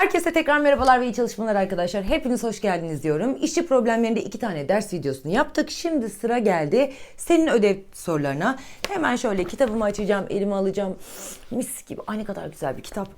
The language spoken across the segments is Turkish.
Herkese tekrar merhabalar ve iyi çalışmalar arkadaşlar. Hepiniz hoş geldiniz diyorum. İşçi problemlerinde iki tane ders videosunu yaptık. Şimdi sıra geldi senin ödev sorularına. Hemen şöyle kitabımı açacağım, elime alacağım. Mis gibi. Ay ne kadar güzel bir kitap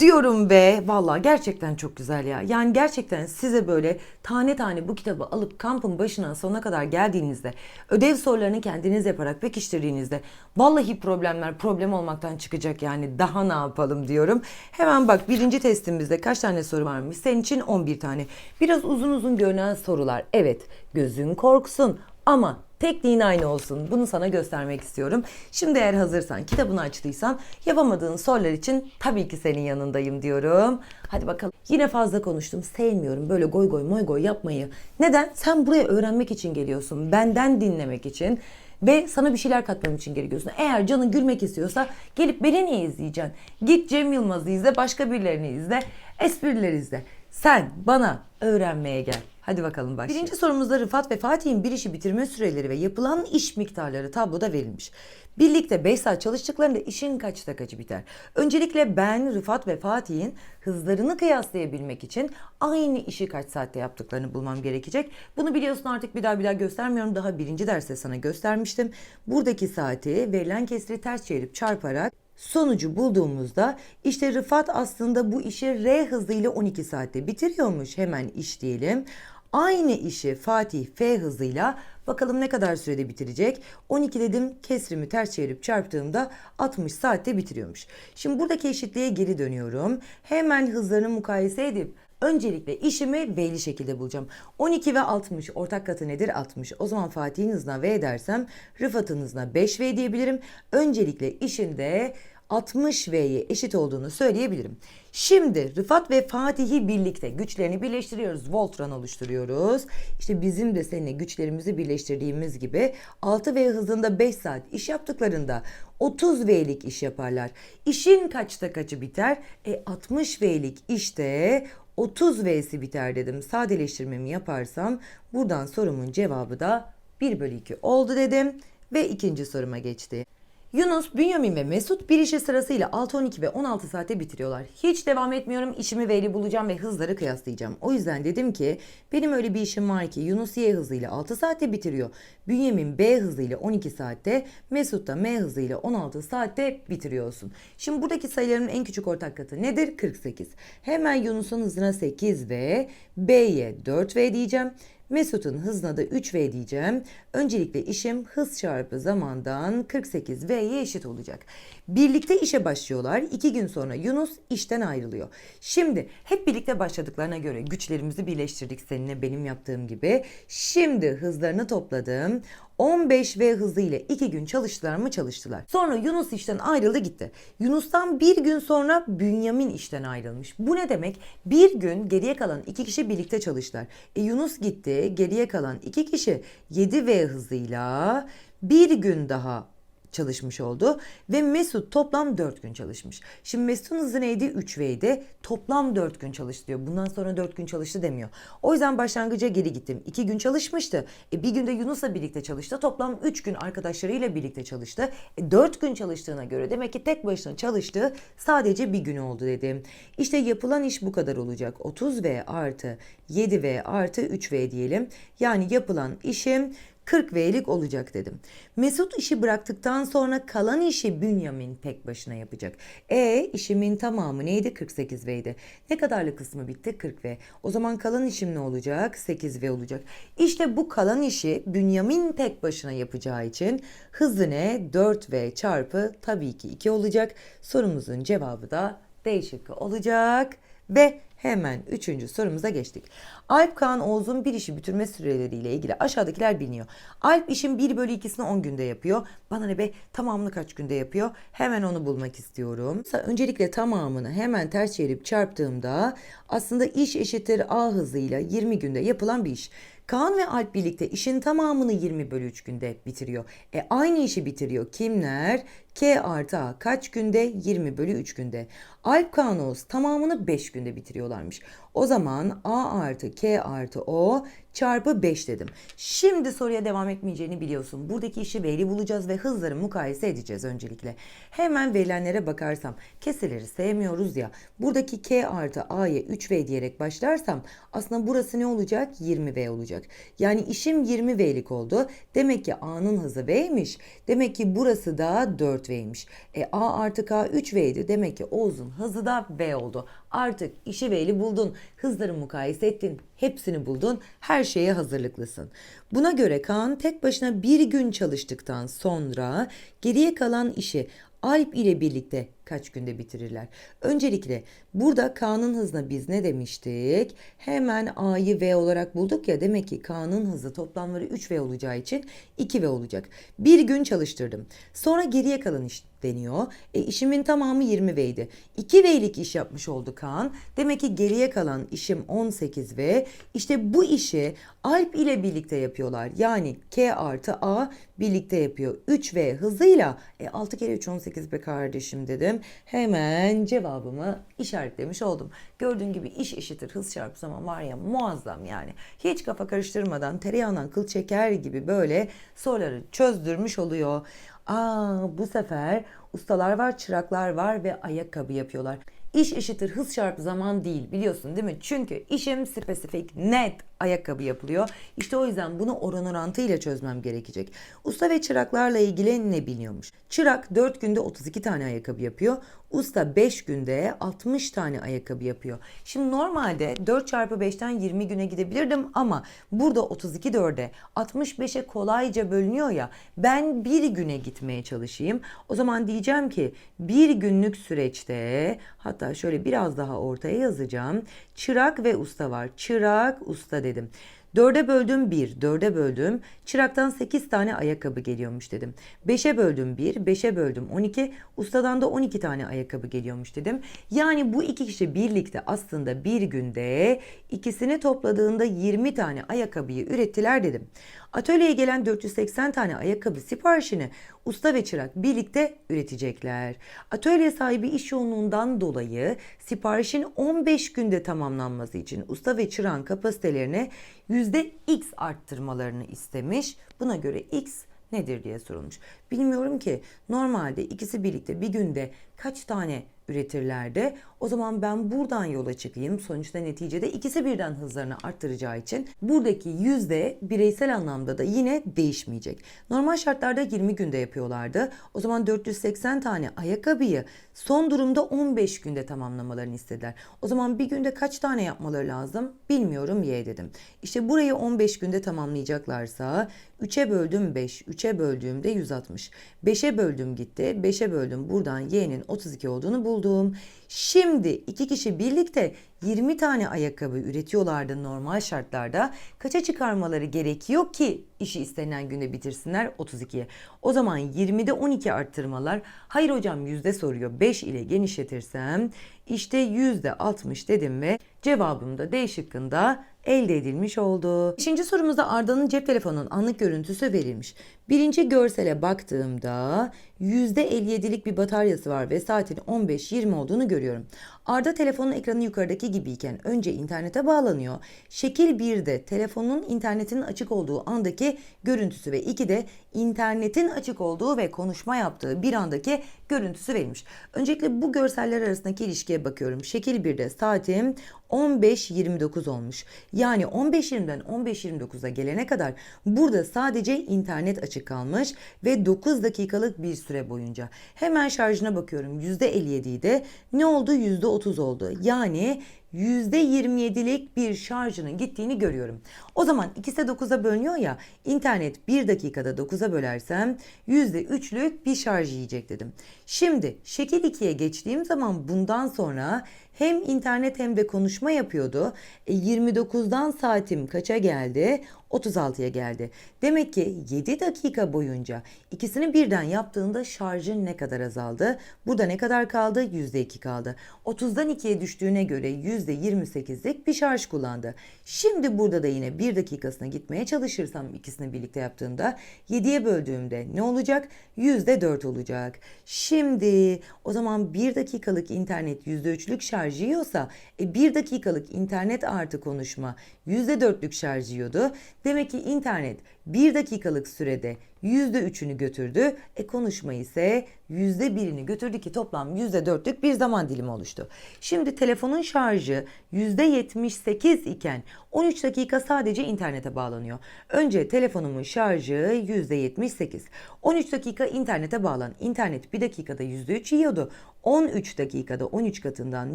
diyorum ve vallahi gerçekten çok güzel ya. Yani gerçekten size böyle tane tane bu kitabı alıp kampın başına sonuna kadar geldiğinizde ödev sorularını kendiniz yaparak pekiştirdiğinizde vallahi problemler problem olmaktan çıkacak yani daha ne yapalım diyorum. Hemen bak birinci testimizde kaç tane soru varmış? Senin için 11 tane. Biraz uzun uzun görünen sorular. Evet gözün korksun ama tekniğin aynı olsun. Bunu sana göstermek istiyorum. Şimdi eğer hazırsan, kitabını açtıysan yapamadığın sorular için tabii ki senin yanındayım diyorum. Hadi bakalım. Yine fazla konuştum. Sevmiyorum böyle goy goy moy goy yapmayı. Neden? Sen buraya öğrenmek için geliyorsun. Benden dinlemek için. Ve sana bir şeyler katmam için geliyorsun. Eğer canın gülmek istiyorsa gelip beni niye izleyeceksin? Git Cem Yılmaz'ı izle, başka birilerini izle, esprileri izle. Sen bana öğrenmeye gel. Hadi bakalım başlayalım. Birinci sorumuzda Rıfat ve Fatih'in bir işi bitirme süreleri ve yapılan iş miktarları tabloda verilmiş. Birlikte 5 saat çalıştıklarında işin kaçta kaçı biter? Öncelikle ben Rıfat ve Fatih'in hızlarını kıyaslayabilmek için aynı işi kaç saatte yaptıklarını bulmam gerekecek. Bunu biliyorsun artık bir daha bir daha göstermiyorum. Daha birinci derste sana göstermiştim. Buradaki saati verilen kesiri ters çevirip çarparak Sonucu bulduğumuzda işte Rıfat aslında bu işi R hızıyla 12 saatte bitiriyormuş. Hemen iş diyelim. Aynı işi Fatih F hızıyla bakalım ne kadar sürede bitirecek? 12 dedim kesrimi ters çevirip çarptığımda 60 saatte bitiriyormuş. Şimdi buradaki eşitliğe geri dönüyorum. Hemen hızlarını mukayese edip Öncelikle işimi V'li şekilde bulacağım. 12 ve 60 ortak katı nedir? 60. O zaman Fatih'in hızına V dersem Rıfat'ın hızına 5V diyebilirim. Öncelikle işinde 60V'ye eşit olduğunu söyleyebilirim. Şimdi Rıfat ve Fatih'i birlikte güçlerini birleştiriyoruz. Voltran oluşturuyoruz. İşte bizim de seninle güçlerimizi birleştirdiğimiz gibi 6V hızında 5 saat iş yaptıklarında 30V'lik iş yaparlar. İşin kaçta kaçı biter? E 60V'lik işte 30 V'si biter dedim. Sadeleştirmemi yaparsam buradan sorumun cevabı da 1 bölü 2 oldu dedim ve ikinci soruma geçti. Yunus, Bünyamin ve Mesut bir işi sırasıyla 6, 12 ve 16 saate bitiriyorlar. Hiç devam etmiyorum. İşimi veri bulacağım ve hızları kıyaslayacağım. O yüzden dedim ki benim öyle bir işim var ki Yunus Y hızıyla 6 saatte bitiriyor. Bünyamin B hızıyla 12 saatte, Mesut da M hızıyla 16 saatte bitiriyorsun. Şimdi buradaki sayıların en küçük ortak katı nedir? 48. Hemen Yunus'un hızına 8 ve B'ye 4V diyeceğim. Mesut'un hızına da 3V diyeceğim. Öncelikle işim hız çarpı zamandan 48V'ye eşit olacak. Birlikte işe başlıyorlar. İki gün sonra Yunus işten ayrılıyor. Şimdi hep birlikte başladıklarına göre güçlerimizi birleştirdik seninle benim yaptığım gibi. Şimdi hızlarını topladım. 15 V hızıyla 2 gün çalıştılar mı çalıştılar. Sonra Yunus işten ayrıldı gitti. Yunus'tan bir gün sonra Bünyamin işten ayrılmış. Bu ne demek? Bir gün geriye kalan iki kişi birlikte çalıştılar. E Yunus gitti geriye kalan iki kişi 7 V hızıyla bir gün daha çalışmış oldu ve Mesut toplam 4 gün çalışmış. Şimdi Mesut'un hızı neydi? 3V'ydi. Toplam 4 gün çalıştı diyor. Bundan sonra 4 gün çalıştı demiyor. O yüzden başlangıca geri gittim. 2 gün çalışmıştı. E bir günde Yunus'la birlikte çalıştı. Toplam 3 gün arkadaşlarıyla birlikte çalıştı. E 4 gün çalıştığına göre demek ki tek başına çalıştığı sadece bir gün oldu dedim. İşte yapılan iş bu kadar olacak. 30V artı 7V artı 3V diyelim. Yani yapılan işim 40 V'lik olacak dedim. Mesut işi bıraktıktan sonra kalan işi Bünyamin tek başına yapacak. E işimin tamamı neydi? 48 V'ydi. Ne kadarlık kısmı bitti? 40 V. O zaman kalan işim ne olacak? 8 V olacak. İşte bu kalan işi Bünyamin tek başına yapacağı için hızı ne? 4 V çarpı tabii ki 2 olacak. Sorumuzun cevabı da D şıkkı olacak. Ve hemen üçüncü sorumuza geçtik. Alp Kaan Oğuz'un bir işi bitirme süreleriyle ilgili aşağıdakiler biliniyor. Alp işin 1 bölü 2'sini 10 günde yapıyor. Bana ne be tamamını kaç günde yapıyor? Hemen onu bulmak istiyorum. Öncelikle tamamını hemen ters çevirip çarptığımda aslında iş eşittir A hızıyla 20 günde yapılan bir iş. Kaan ve Alp birlikte işin tamamını 20 bölü 3 günde bitiriyor. E aynı işi bitiriyor. Kimler? K artı A kaç günde? 20 bölü 3 günde. Alp Kaan Oğuz tamamını 5 günde bitiriyorlarmış. O zaman A artı K artı O çarpı 5 dedim. Şimdi soruya devam etmeyeceğini biliyorsun. Buradaki işi veri bulacağız ve hızları mukayese edeceğiz öncelikle. Hemen verilenlere bakarsam keseleri sevmiyoruz ya. Buradaki k artı a'ya 3v diyerek başlarsam aslında burası ne olacak? 20v olacak. Yani işim 20v'lik oldu. Demek ki a'nın hızı v'ymiş. Demek ki burası da 4v'ymiş. E a artı k 3v'ydi. Demek ki Oğuz'un hızı da v oldu. Artık işi v'li buldun. Hızları mukayese ettin. Hepsini buldun. Her şeye hazırlıklısın. Buna göre Kaan tek başına bir gün çalıştıktan sonra geriye kalan işi Alp ile birlikte kaç günde bitirirler? Öncelikle burada K'nın hızına biz ne demiştik? Hemen A'yı V olarak bulduk ya demek ki K'nın hızı toplamları 3V olacağı için 2V olacak. Bir gün çalıştırdım. Sonra geriye kalan iş deniyor. E işimin tamamı 20V'ydi. 2V'lik iş yapmış oldu Kaan. Demek ki geriye kalan işim 18V. İşte bu işi Alp ile birlikte yapıyorlar. Yani K artı A birlikte yapıyor. 3V hızıyla e 6 kere 3 18 be kardeşim dedim. Hemen cevabımı işaretlemiş oldum. Gördüğün gibi iş eşittir hız çarpı zaman var ya muazzam yani. Hiç kafa karıştırmadan tereyağından kıl çeker gibi böyle soruları çözdürmüş oluyor. Aa bu sefer ustalar var, çıraklar var ve ayakkabı yapıyorlar. İş eşittir hız çarpı zaman değil biliyorsun değil mi? Çünkü işim spesifik, net ayakkabı yapılıyor. İşte o yüzden bunu oran orantıyla çözmem gerekecek. Usta ve çıraklarla ilgili ne biliyormuş? Çırak 4 günde 32 tane ayakkabı yapıyor. Usta 5 günde 60 tane ayakkabı yapıyor. Şimdi normalde 4 çarpı 5'ten 20 güne gidebilirdim ama burada 32 4'e 65'e kolayca bölünüyor ya ben bir güne gitmeye çalışayım. O zaman diyeceğim ki bir günlük süreçte hatta şöyle biraz daha ortaya yazacağım. Çırak ve usta var. Çırak, usta dedim. Dörde böldüm 1, dörde böldüm. Çıraktan 8 tane ayakkabı geliyormuş dedim. 5'e böldüm 1, 5'e böldüm 12. Ustadan da 12 tane ayakkabı geliyormuş dedim. Yani bu iki kişi birlikte aslında bir günde ikisini topladığında 20 tane ayakkabıyı ürettiler dedim. Atölyeye gelen 480 tane ayakkabı siparişini usta ve çırak birlikte üretecekler. Atölye sahibi iş yoğunluğundan dolayı siparişin 15 günde tamamlanması için usta ve çırağın kapasitelerini %x arttırmalarını istemiş. Buna göre x nedir diye sorulmuş. Bilmiyorum ki normalde ikisi birlikte bir günde kaç tane üretirlerdi. O zaman ben buradan yola çıkayım. Sonuçta neticede ikisi birden hızlarını arttıracağı için buradaki yüzde bireysel anlamda da yine değişmeyecek. Normal şartlarda 20 günde yapıyorlardı. O zaman 480 tane ayakkabıyı son durumda 15 günde tamamlamalarını istediler. O zaman bir günde kaç tane yapmaları lazım? Bilmiyorum Y dedim. İşte burayı 15 günde tamamlayacaklarsa 3'e böldüm 5, 3'e böldüğümde 160. 5'e böldüm gitti. 5'e böldüm buradan Y'nin 32 olduğunu buldum. Şimdi iki kişi birlikte 20 tane ayakkabı üretiyorlardı normal şartlarda. Kaça çıkarmaları gerekiyor ki işi istenilen günde bitirsinler 32'ye. O zaman 20'de 12 arttırmalar. Hayır hocam yüzde soruyor. 5 ile genişletirsem işte yüzde 60 dedim ve cevabım da D şıkkında elde edilmiş oldu. Beşinci sorumuzda Arda'nın cep telefonunun anlık görüntüsü verilmiş. Birinci görsele baktığımda %57'lik bir bataryası var ve saatin 15-20 olduğunu görüyorum. Arda telefonun ekranı yukarıdaki gibiyken önce internete bağlanıyor. Şekil 1'de telefonun internetinin açık olduğu andaki görüntüsü ve 2'de internetin açık olduğu ve konuşma yaptığı bir andaki görüntüsü verilmiş. Öncelikle bu görseller arasındaki ilişkiye bakıyorum. Şekil 1'de saatim 15.29 olmuş. Yani 15.20'den 15.29'a gelene kadar burada sadece internet açık kalmış ve 9 dakikalık bir süre boyunca. Hemen şarjına bakıyorum. %57'yi de ne oldu? %30 oldu. Yani %27'lik bir şarjının gittiğini görüyorum. O zaman ikisi de 9'a bölünüyor ya internet 1 dakikada 9'a bölersem %3'lük bir şarj yiyecek dedim. Şimdi şekil 2'ye geçtiğim zaman bundan sonra hem internet hem de konuşma yapıyordu. E, 29'dan saatim kaça geldi? 36'ya geldi. Demek ki 7 dakika boyunca ikisini birden yaptığında şarjın ne kadar azaldı? Burada ne kadar kaldı? %2 kaldı. 30'dan 2'ye düştüğüne göre %28'lik bir şarj kullandı. Şimdi burada da yine 1 dakikasına gitmeye çalışırsam ikisini birlikte yaptığımda 7'ye böldüğümde ne olacak? %4 olacak. Şimdi o zaman 1 dakikalık internet %3'lük şarj yiyorsa e, 1 dakikalık internet artı konuşma %4'lük şarj yiyordu. Demek ki internet 1 dakikalık sürede %3'ünü götürdü. E konuşma ise %1'ini götürdü ki toplam %4'lük bir zaman dilimi oluştu. Şimdi telefonun şarjı %78 iken 13 dakika sadece internete bağlanıyor. Önce telefonumun şarjı %78. 13 dakika internete bağlan. İnternet 1 dakikada %3 yiyordu. 13 dakikada 13 katından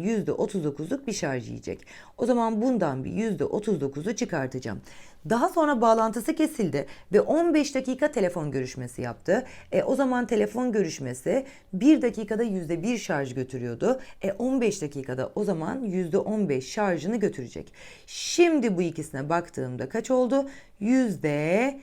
%39'luk bir şarj yiyecek. O zaman bundan bir %39'u çıkartacağım. Daha sonra bağlantısı kesildi ve 15 dakika telefon görüşmesi yaptı. E, o zaman telefon görüşmesi 1 dakikada %1 şarj götürüyordu. E, 15 dakikada o zaman %15 şarjını götürecek. Şimdi bu ikisine baktığımda kaç oldu? Yüzde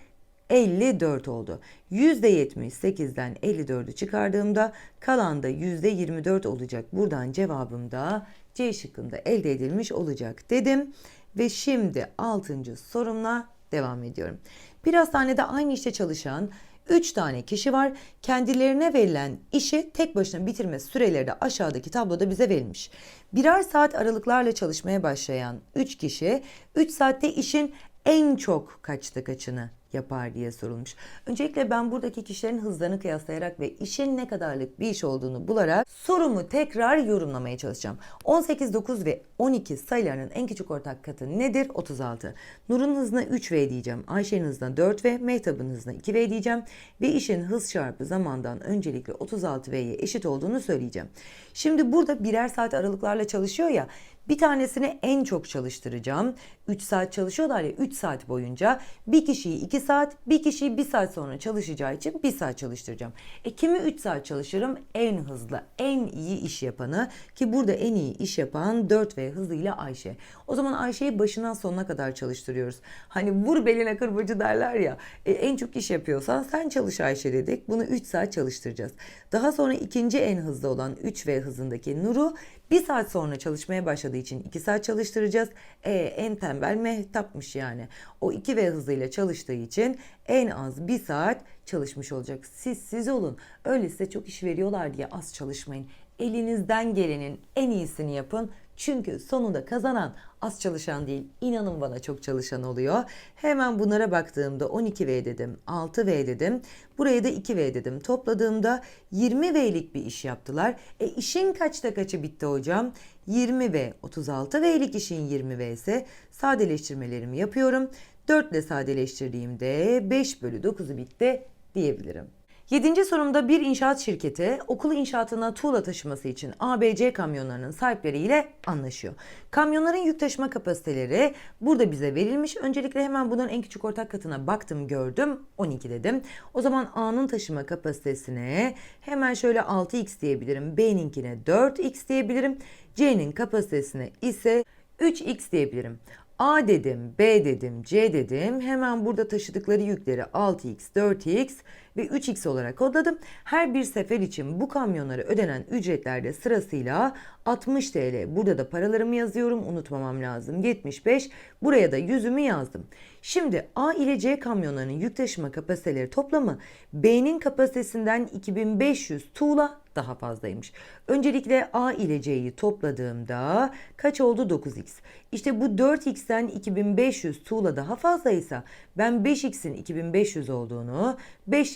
54 oldu. %78'den 54'ü çıkardığımda kalan da %24 olacak. Buradan cevabım da C şıkkında elde edilmiş olacak dedim. Ve şimdi 6. sorumla devam ediyorum. Bir hastanede aynı işte çalışan 3 tane kişi var. Kendilerine verilen işi tek başına bitirme süreleri de aşağıdaki tabloda bize verilmiş. Birer saat aralıklarla çalışmaya başlayan 3 kişi 3 saatte işin en çok kaçta kaçını yapar diye sorulmuş. Öncelikle ben buradaki kişilerin hızlarını kıyaslayarak ve işin ne kadarlık bir iş olduğunu bularak sorumu tekrar yorumlamaya çalışacağım. 18, 9 ve 12 sayılarının en küçük ortak katı nedir? 36. Nur'un hızına 3V diyeceğim. Ayşe'nin hızına 4V, Mehtap'ın hızına 2V diyeceğim. Ve işin hız çarpı zamandan öncelikle 36V'ye eşit olduğunu söyleyeceğim. Şimdi burada birer saat aralıklarla çalışıyor ya. Bir tanesini en çok çalıştıracağım. 3 saat çalışıyorlar ya 3 saat boyunca. Bir kişiyi 2 saat, bir kişiyi 1 saat sonra çalışacağı için 1 saat çalıştıracağım. E kimi 3 saat çalışırım? En hızlı, en iyi iş yapanı ki burada en iyi iş yapan 4 ve hızıyla Ayşe. O zaman Ayşe'yi başından sonuna kadar çalıştırıyoruz. Hani vur beline kırbacı derler ya. E, en çok iş yapıyorsan sen çalış Ayşe dedik. Bunu 3 saat çalıştıracağız. Daha sonra ikinci en hızlı olan 3 v hızındaki Nur'u bir saat sonra çalışmaya başladığı için 2 saat çalıştıracağız. E, en tembel mehtapmış yani. O 2 v hızıyla çalıştığı için en az 1 saat çalışmış olacak. Siz siz olun. Öyle size çok iş veriyorlar diye az çalışmayın. Elinizden gelenin en iyisini yapın. Çünkü sonunda kazanan az çalışan değil, inanın bana çok çalışan oluyor. Hemen bunlara baktığımda 12V dedim, 6V dedim. Buraya da 2V dedim. Topladığımda 20V'lik bir iş yaptılar. E işin kaçta kaçı bitti hocam? 20V, 36V'lik işin 20V ise sadeleştirmelerimi yapıyorum. 4 ile sadeleştirdiğimde 5 bölü 9'u bitti diyebilirim. Yedinci sorumda bir inşaat şirketi okul inşaatına tuğla taşıması için ABC kamyonlarının sahipleriyle anlaşıyor. Kamyonların yük taşıma kapasiteleri burada bize verilmiş. Öncelikle hemen bunların en küçük ortak katına baktım gördüm 12 dedim. O zaman A'nın taşıma kapasitesine hemen şöyle 6x diyebilirim. B'ninkine 4x diyebilirim. C'nin kapasitesine ise 3x diyebilirim. A dedim, B dedim, C dedim. Hemen burada taşıdıkları yükleri 6x, 4x ve 3x olarak kodladım. Her bir sefer için bu kamyonlara ödenen ücretlerde sırasıyla 60 TL. Burada da paralarımı yazıyorum. Unutmamam lazım. 75. Buraya da yüzümü yazdım. Şimdi A ile C kamyonlarının yük taşıma kapasiteleri toplamı B'nin kapasitesinden 2500 tuğla daha fazlaymış. Öncelikle A ile C'yi topladığımda kaç oldu? 9x. İşte bu 4x'ten 2500 tuğla daha fazlaysa ben 5x'in 2500 olduğunu,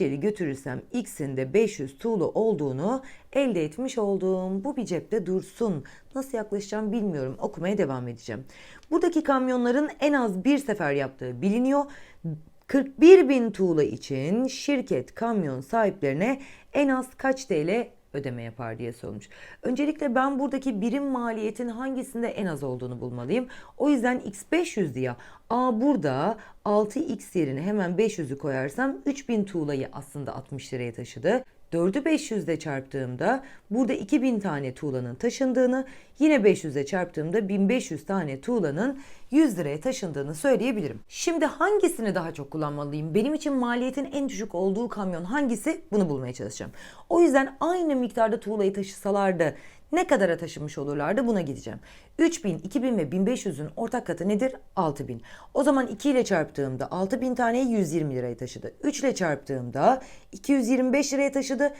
5'leri götürürsem x'in de 500 tuğla olduğunu elde etmiş oldum. Bu bir cepte dursun. Nasıl yaklaşacağım bilmiyorum. Okumaya devam edeceğim. Buradaki kamyonların en az bir sefer yaptığı biliniyor. 41 bin tuğla için şirket kamyon sahiplerine en az kaç TL ödeme yapar diye sormuş. Öncelikle ben buradaki birim maliyetin hangisinde en az olduğunu bulmalıyım. O yüzden x 500 diye A burada 6x yerine hemen 500'ü koyarsam 3000 tuğlayı aslında 60 liraya taşıdı. 4'ü 500 ile çarptığımda burada 2000 tane tuğlanın taşındığını, yine 500 ile çarptığımda 1500 tane tuğlanın 100 liraya taşındığını söyleyebilirim. Şimdi hangisini daha çok kullanmalıyım? Benim için maliyetin en düşük olduğu kamyon hangisi? Bunu bulmaya çalışacağım. O yüzden aynı miktarda tuğlayı taşısalardı ne kadara taşımış olurlardı buna gideceğim. 3000, 2000 ve 1500'ün ortak katı nedir? 6000. O zaman 2 ile çarptığımda 6000 taneyi 120 liraya taşıdı. 3 ile çarptığımda 225 liraya taşıdı.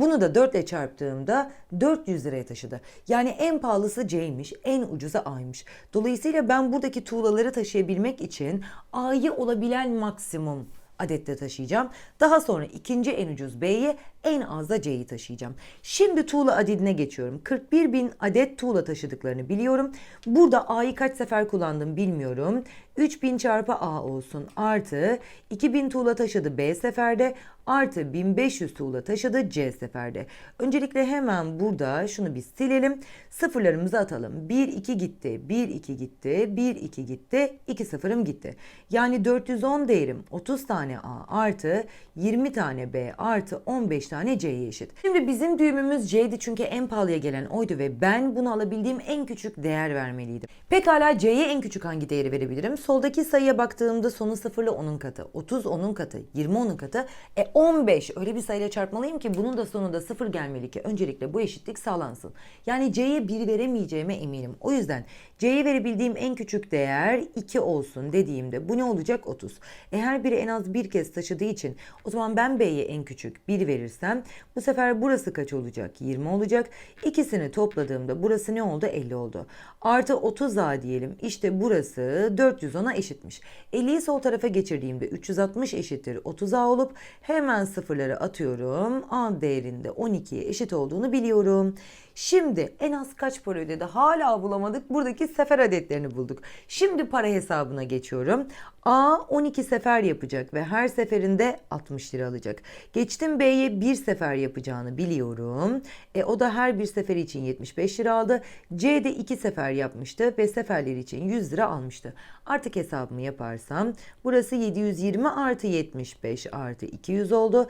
Bunu da 4 ile çarptığımda 400 liraya taşıdı. Yani en pahalısı C'ymiş, en ucuza A'ymış. Dolayısıyla ben buradaki tuğlaları taşıyabilmek için A'yı olabilen maksimum adette taşıyacağım. Daha sonra ikinci en ucuz B'yi en az da C'yi taşıyacağım. Şimdi tuğla adedine geçiyorum. 41 bin adet tuğla taşıdıklarını biliyorum. Burada A'yı kaç sefer kullandım bilmiyorum. 3000 çarpı A olsun artı 2000 tuğla taşıdı B seferde artı 1500 tuğla taşıdı C seferde. Öncelikle hemen burada şunu bir silelim. Sıfırlarımızı atalım. 1 2 gitti. 1 2 gitti. 1 2 gitti. 2 sıfırım gitti. Yani 410 değerim 30 tane A artı 20 tane B artı 15 tane C'ye eşit. Şimdi bizim düğümümüz C'di çünkü en pahalıya gelen oydu ve ben bunu alabildiğim en küçük değer vermeliydim. Pekala C'ye en küçük hangi değeri verebilirim? Soldaki sayıya baktığımda sonu sıfırla onun katı, 30 onun katı, 20 onun katı. E 15 öyle bir sayıyla çarpmalıyım ki bunun da sonunda sıfır gelmeli ki öncelikle bu eşitlik sağlansın. Yani C'ye 1 veremeyeceğime eminim. O yüzden C'ye verebildiğim en küçük değer 2 olsun dediğimde bu ne olacak? 30. E her biri en az bir kez taşıdığı için o zaman ben B'ye en küçük 1 verirsem bu sefer burası kaç olacak? 20 olacak. İkisini topladığımda burası ne oldu? 50 oldu. Artı 30A diyelim. İşte burası 410'a eşitmiş. 50'yi sol tarafa geçirdiğimde 360 eşittir 30A olup hemen sıfırları atıyorum. A değerinde 12'ye eşit olduğunu biliyorum. Şimdi en az kaç para ödedi? Hala bulamadık. Buradaki sefer adetlerini bulduk. Şimdi para hesabına geçiyorum. A 12 sefer yapacak ve her seferinde 60 lira alacak. Geçtim B'ye bir sefer yapacağını biliyorum. E, o da her bir seferi için 75 lira aldı. C de iki sefer yapmıştı ve seferleri için 100 lira almıştı. Artık hesabımı yaparsam burası 720 artı 75 artı 200 oldu.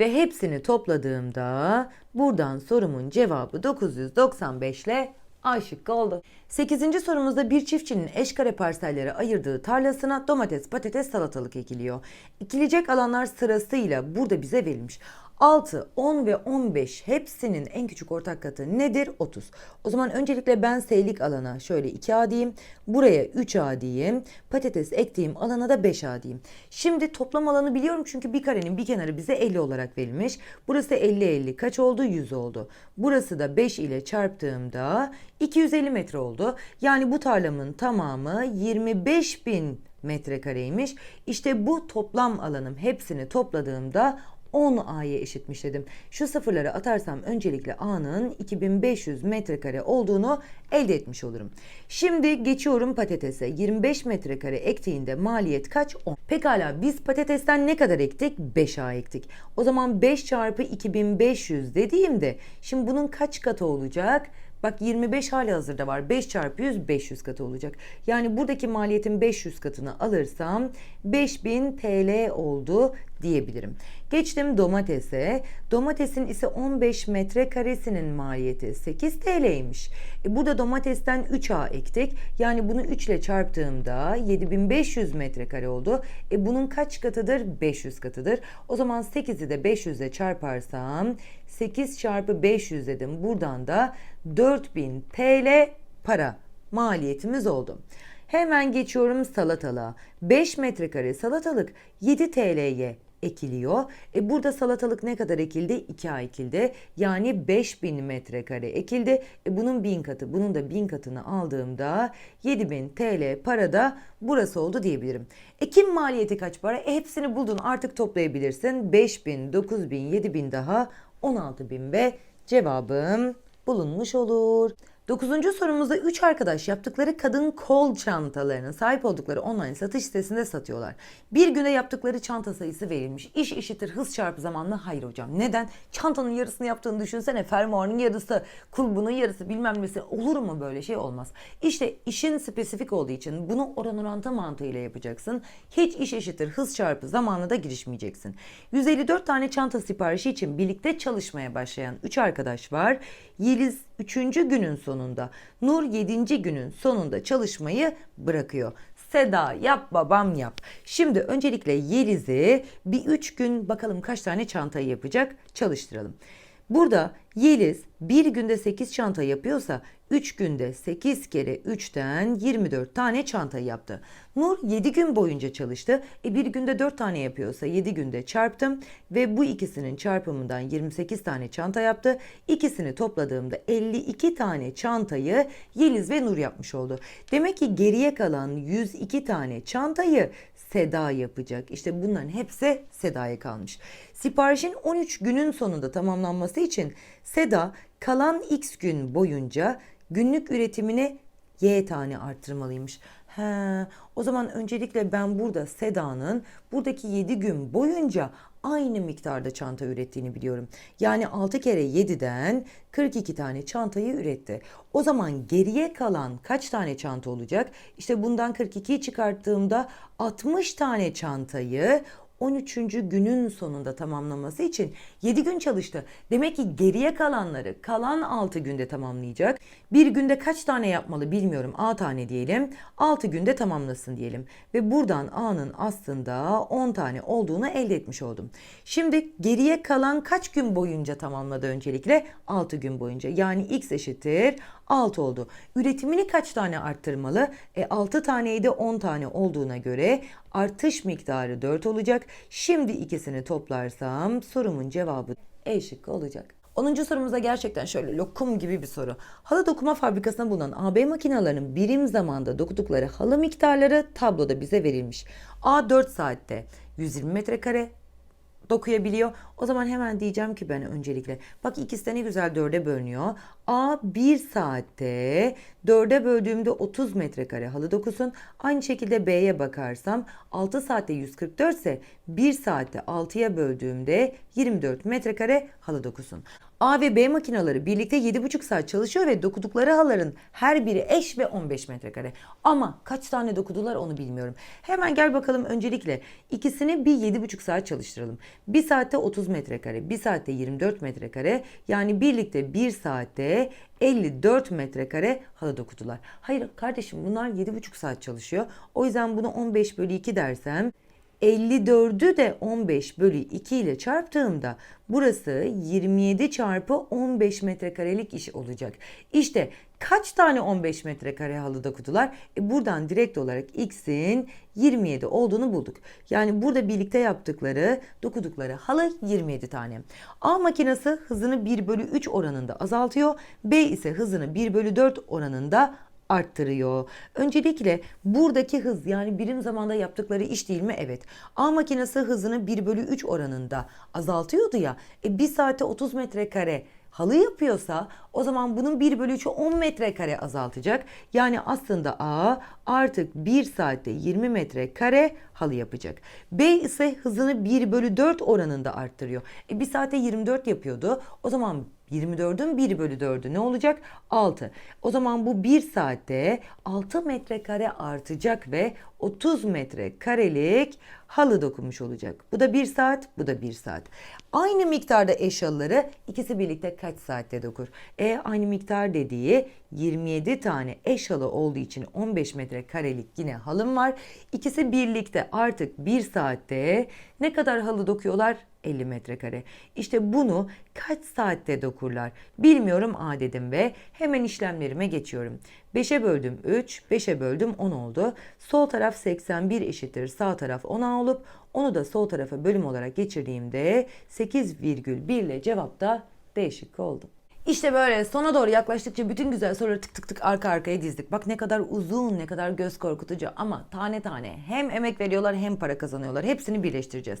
Ve hepsini topladığımda buradan sorumun cevabı 995 ile A şıkkı oldu. 8. sorumuzda bir çiftçinin eşkare parsellere ayırdığı tarlasına domates, patates, salatalık ekiliyor. Ekilecek alanlar sırasıyla burada bize verilmiş. 6, 10 ve 15 hepsinin en küçük ortak katı nedir? 30. O zaman öncelikle ben S'lik alana şöyle 2A diyeyim. Buraya 3A diyeyim. Patates ektiğim alana da 5A diyeyim. Şimdi toplam alanı biliyorum çünkü bir karenin bir kenarı bize 50 olarak verilmiş. Burası 50 50 kaç oldu? 100 oldu. Burası da 5 ile çarptığımda 250 metre oldu. Yani bu tarlamın tamamı 25 bin metrekareymiş. İşte bu toplam alanım hepsini topladığımda 10 A'ya eşitmiş dedim. Şu sıfırları atarsam öncelikle A'nın 2500 metrekare olduğunu elde etmiş olurum. Şimdi geçiyorum patatese. 25 metrekare ektiğinde maliyet kaç? 10. Pekala biz patatesten ne kadar ektik? 5 A ektik. O zaman 5 çarpı 2500 dediğimde şimdi bunun kaç katı olacak? Bak 25 hali hazırda var. 5 çarpı 100 500 katı olacak. Yani buradaki maliyetin 500 katını alırsam 5000 TL oldu diyebilirim. Geçtim domatese. Domatesin ise 15 metrekaresinin maliyeti 8 TL'ymiş. E burada domatesten 3A ektik. Yani bunu 3 ile çarptığımda 7500 metrekare oldu. E bunun kaç katıdır? 500 katıdır. O zaman 8'i de 500 ile çarparsam 8 çarpı 500 dedim. Buradan da 4000 TL para maliyetimiz oldu. Hemen geçiyorum salatalığa. 5 metrekare salatalık 7 TL'ye ekiliyor. E burada salatalık ne kadar ekildi? 2A ekildi. Yani 5000 metrekare ekildi. E bunun 1000 katı. Bunun da 1000 katını aldığımda 7000 TL para da burası oldu diyebilirim. Ekim maliyeti kaç para? E hepsini buldun artık toplayabilirsin. 5000, 9000, 7000 daha 16000 ve cevabım bulunmuş olur. Dokuzuncu sorumuzda 3 arkadaş yaptıkları kadın kol çantalarının sahip oldukları online satış sitesinde satıyorlar. Bir güne yaptıkları çanta sayısı verilmiş. İş eşittir hız çarpı zamanla hayır hocam. Neden? Çantanın yarısını yaptığını düşünsene. Fermuarın yarısı, kulbunun yarısı bilmem nesi. Olur mu böyle şey olmaz. İşte işin spesifik olduğu için bunu oran orantı mantığıyla yapacaksın. Hiç iş eşittir hız çarpı zamanla da girişmeyeceksin. 154 tane çanta siparişi için birlikte çalışmaya başlayan 3 arkadaş var. Yeliz 3. günün sonunda, Nur 7. günün sonunda çalışmayı bırakıyor. Seda yap babam yap. Şimdi öncelikle Yeliz'i bir 3 gün bakalım kaç tane çantayı yapacak çalıştıralım. Burada Yeliz bir günde 8 çanta yapıyorsa 3 günde 8 kere 3'ten 24 tane çanta yaptı. Nur 7 gün boyunca çalıştı. E bir günde 4 tane yapıyorsa 7 günde çarptım ve bu ikisinin çarpımından 28 tane çanta yaptı. İkisini topladığımda 52 tane çantayı Yeliz ve Nur yapmış oldu. Demek ki geriye kalan 102 tane çantayı Seda yapacak. İşte bunların hepsi Seda'ya kalmış. Siparişin 13 günün sonunda tamamlanması için Seda kalan X gün boyunca günlük üretimini Y tane arttırmalıymış. He, o zaman öncelikle ben burada Seda'nın buradaki 7 gün boyunca aynı miktarda çanta ürettiğini biliyorum. Yani 6 kere 7'den 42 tane çantayı üretti. O zaman geriye kalan kaç tane çanta olacak? İşte bundan 42'yi çıkarttığımda 60 tane çantayı 13. günün sonunda tamamlaması için 7 gün çalıştı. Demek ki geriye kalanları kalan 6 günde tamamlayacak. Bir günde kaç tane yapmalı bilmiyorum. A tane diyelim. 6 günde tamamlasın diyelim. Ve buradan A'nın aslında 10 tane olduğunu elde etmiş oldum. Şimdi geriye kalan kaç gün boyunca tamamladı öncelikle? 6 gün boyunca. Yani x eşittir 6 oldu. Üretimini kaç tane arttırmalı? E 6 taneydi 10 tane olduğuna göre artış miktarı 4 olacak. Şimdi ikisini toplarsam sorumun cevabı E şıkkı olacak. 10. sorumuza gerçekten şöyle lokum gibi bir soru. Halı dokuma fabrikasında bulunan AB makinelerinin birim zamanda dokudukları halı miktarları tabloda bize verilmiş. A 4 saatte 120 metrekare, dokuyabiliyor. O zaman hemen diyeceğim ki ben öncelikle bak ikisi de ne güzel dörde bölünüyor. A 1 saatte dörde böldüğümde 30 metrekare halı dokusun. Aynı şekilde B'ye bakarsam 6 saatte 144 ise 1 saatte 6'ya böldüğümde 24 metrekare halı dokusun. A ve B makineleri birlikte 7,5 saat çalışıyor ve dokudukları halıların her biri eş ve 15 metrekare. Ama kaç tane dokudular onu bilmiyorum. Hemen gel bakalım öncelikle ikisini bir 7,5 saat çalıştıralım. 1 saatte 30 metrekare, 1 saatte 24 metrekare yani birlikte 1 saatte 54 metrekare halı dokudular. Hayır kardeşim bunlar 7,5 saat çalışıyor. O yüzden bunu 15 bölü 2 dersem 54'ü de 15 bölü 2 ile çarptığımda burası 27 çarpı 15 metrekarelik iş olacak. İşte kaç tane 15 metrekare halı dokudular? E buradan direkt olarak x'in 27 olduğunu bulduk. Yani burada birlikte yaptıkları, dokudukları halı 27 tane. A makinesi hızını 1 bölü 3 oranında azaltıyor. B ise hızını 1 bölü 4 oranında arttırıyor. Öncelikle buradaki hız yani birim zamanda yaptıkları iş değil mi? Evet. A makinesi hızını 1 bölü 3 oranında azaltıyordu ya. E 1 saate 30 metrekare halı yapıyorsa o zaman bunun 1 bölü 3'ü 10 metrekare azaltacak. Yani aslında A artık 1 saatte 20 metrekare halı yapacak. B ise hızını 1 bölü 4 oranında arttırıyor. E 1 saatte 24 yapıyordu. O zaman 24'ün 1 bölü 4'ü ne olacak? 6. O zaman bu 1 saatte 6 metrekare artacak ve 30 metrekarelik halı dokunmuş olacak. Bu da 1 saat, bu da 1 saat. Aynı miktarda eş halıları ikisi birlikte kaç saatte dokur? E aynı miktar dediği 27 tane eş halı olduğu için 15 metrekarelik yine halım var. İkisi birlikte artık 1 saatte ne kadar halı dokuyorlar? 50 metrekare. İşte bunu kaç saatte dokurlar? Bilmiyorum A dedim ve hemen işlemlerime geçiyorum. 5'e böldüm 3, 5'e böldüm 10 oldu. Sol taraf 81 eşittir sağ taraf 10 olup onu da sol tarafa bölüm olarak geçirdiğimde 8,1 ile cevap da D şıkkı oldu. İşte böyle sona doğru yaklaştıkça bütün güzel soruları tık tık tık arka arkaya dizdik. Bak ne kadar uzun, ne kadar göz korkutucu ama tane tane hem emek veriyorlar hem para kazanıyorlar. Hepsini birleştireceğiz.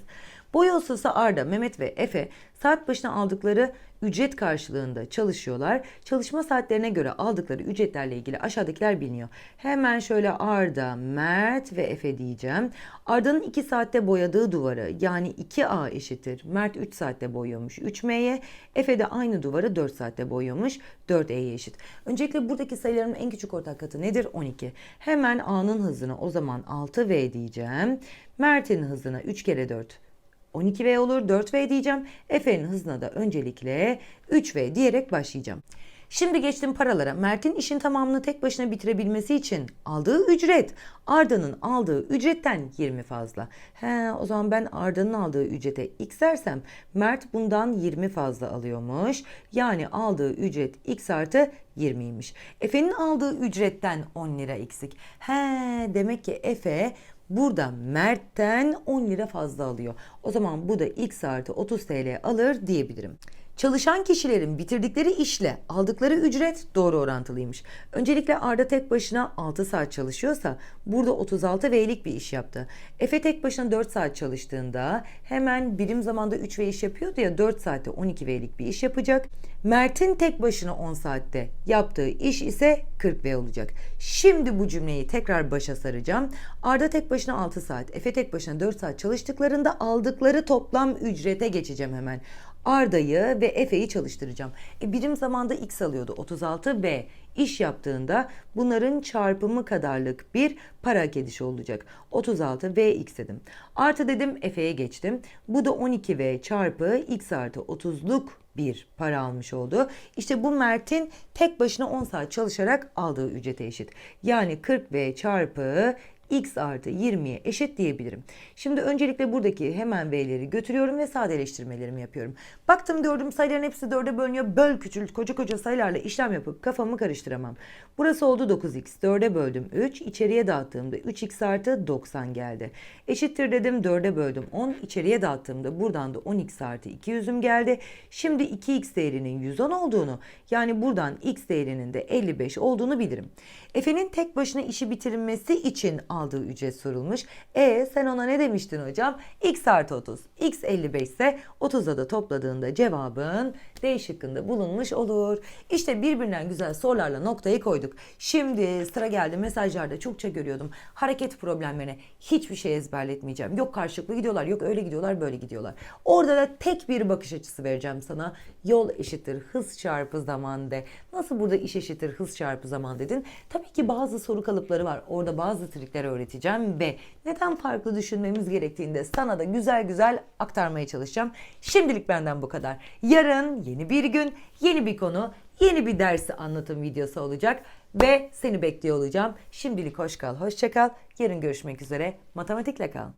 Boy ustası Arda, Mehmet ve Efe saat başına aldıkları ücret karşılığında çalışıyorlar. Çalışma saatlerine göre aldıkları ücretlerle ilgili aşağıdakiler biliniyor. Hemen şöyle Arda, Mert ve Efe diyeceğim. Arda'nın 2 saatte boyadığı duvarı yani 2A eşittir. Mert 3 saatte boyuyormuş 3M'ye. Efe de aynı duvarı 4 saatte boyuyormuş 4E'ye eşit. Öncelikle buradaki sayıların en küçük ortak katı nedir? 12. Hemen A'nın hızını o zaman 6V diyeceğim. Mert'in hızına 3 kere 4 12V olur 4V diyeceğim. Efe'nin hızına da öncelikle 3V diyerek başlayacağım. Şimdi geçtim paralara. Mert'in işin tamamını tek başına bitirebilmesi için aldığı ücret Arda'nın aldığı ücretten 20 fazla. He, o zaman ben Arda'nın aldığı ücrete x dersem Mert bundan 20 fazla alıyormuş. Yani aldığı ücret x artı 20'ymiş. Efe'nin aldığı ücretten 10 lira eksik. He, demek ki Efe burada Mert'ten 10 lira fazla alıyor. O zaman bu da x artı 30 TL alır diyebilirim. Çalışan kişilerin bitirdikleri işle aldıkları ücret doğru orantılıymış. Öncelikle Arda tek başına 6 saat çalışıyorsa burada 36 V'lik bir iş yaptı. Efe tek başına 4 saat çalıştığında hemen birim zamanda 3 V iş yapıyordu ya 4 saatte 12 V'lik bir iş yapacak. Mert'in tek başına 10 saatte yaptığı iş ise 40 V olacak. Şimdi bu cümleyi tekrar başa saracağım. Arda tek başına 6 saat, Efe tek başına 4 saat çalıştıklarında aldıkları toplam ücrete geçeceğim hemen. Arda'yı ve Efe'yi çalıştıracağım. E, birim zamanda X alıyordu 36 B. İş yaptığında bunların çarpımı kadarlık bir para hak edişi olacak. 36 VX dedim. Artı dedim Efe'ye geçtim. Bu da 12 V çarpı X artı 30'luk bir para almış oldu. İşte bu Mert'in tek başına 10 saat çalışarak aldığı ücrete eşit. Yani 40 V çarpı x artı 20'ye eşit diyebilirim. Şimdi öncelikle buradaki hemen v'leri götürüyorum ve sadeleştirmelerimi yapıyorum. Baktım gördüm sayıların hepsi 4'e bölünüyor. Böl küçült koca koca sayılarla işlem yapıp kafamı karıştıramam. Burası oldu 9x. 4'e böldüm 3. içeriye dağıttığımda 3x artı 90 geldi. Eşittir dedim 4'e böldüm 10. içeriye dağıttığımda buradan da 10x artı 200'üm geldi. Şimdi 2x değerinin 110 olduğunu yani buradan x değerinin de 55 olduğunu bilirim. Efe'nin tek başına işi bitirilmesi için aldığı ücret sorulmuş. E sen ona ne demiştin hocam? X artı 30. X 55 ise 30'a da topladığında cevabın D şıkkında bulunmuş olur. İşte birbirinden güzel sorularla noktayı koyduk. Şimdi sıra geldi mesajlarda çokça görüyordum. Hareket problemlerine hiçbir şey ezberletmeyeceğim. Yok karşılıklı gidiyorlar, yok öyle gidiyorlar, böyle gidiyorlar. Orada da tek bir bakış açısı vereceğim sana. Yol eşittir hız çarpı zaman de. Nasıl burada iş eşittir hız çarpı zaman dedin? Tabii ki bazı soru kalıpları var. Orada bazı trikler öğreteceğim ve neden farklı düşünmemiz gerektiğini de sana da güzel güzel aktarmaya çalışacağım. Şimdilik benden bu kadar. Yarın yeni bir gün, yeni bir konu, yeni bir dersi anlatım videosu olacak ve seni bekliyor olacağım. Şimdilik hoş kal, hoşça kal. Yarın görüşmek üzere. Matematikle kal.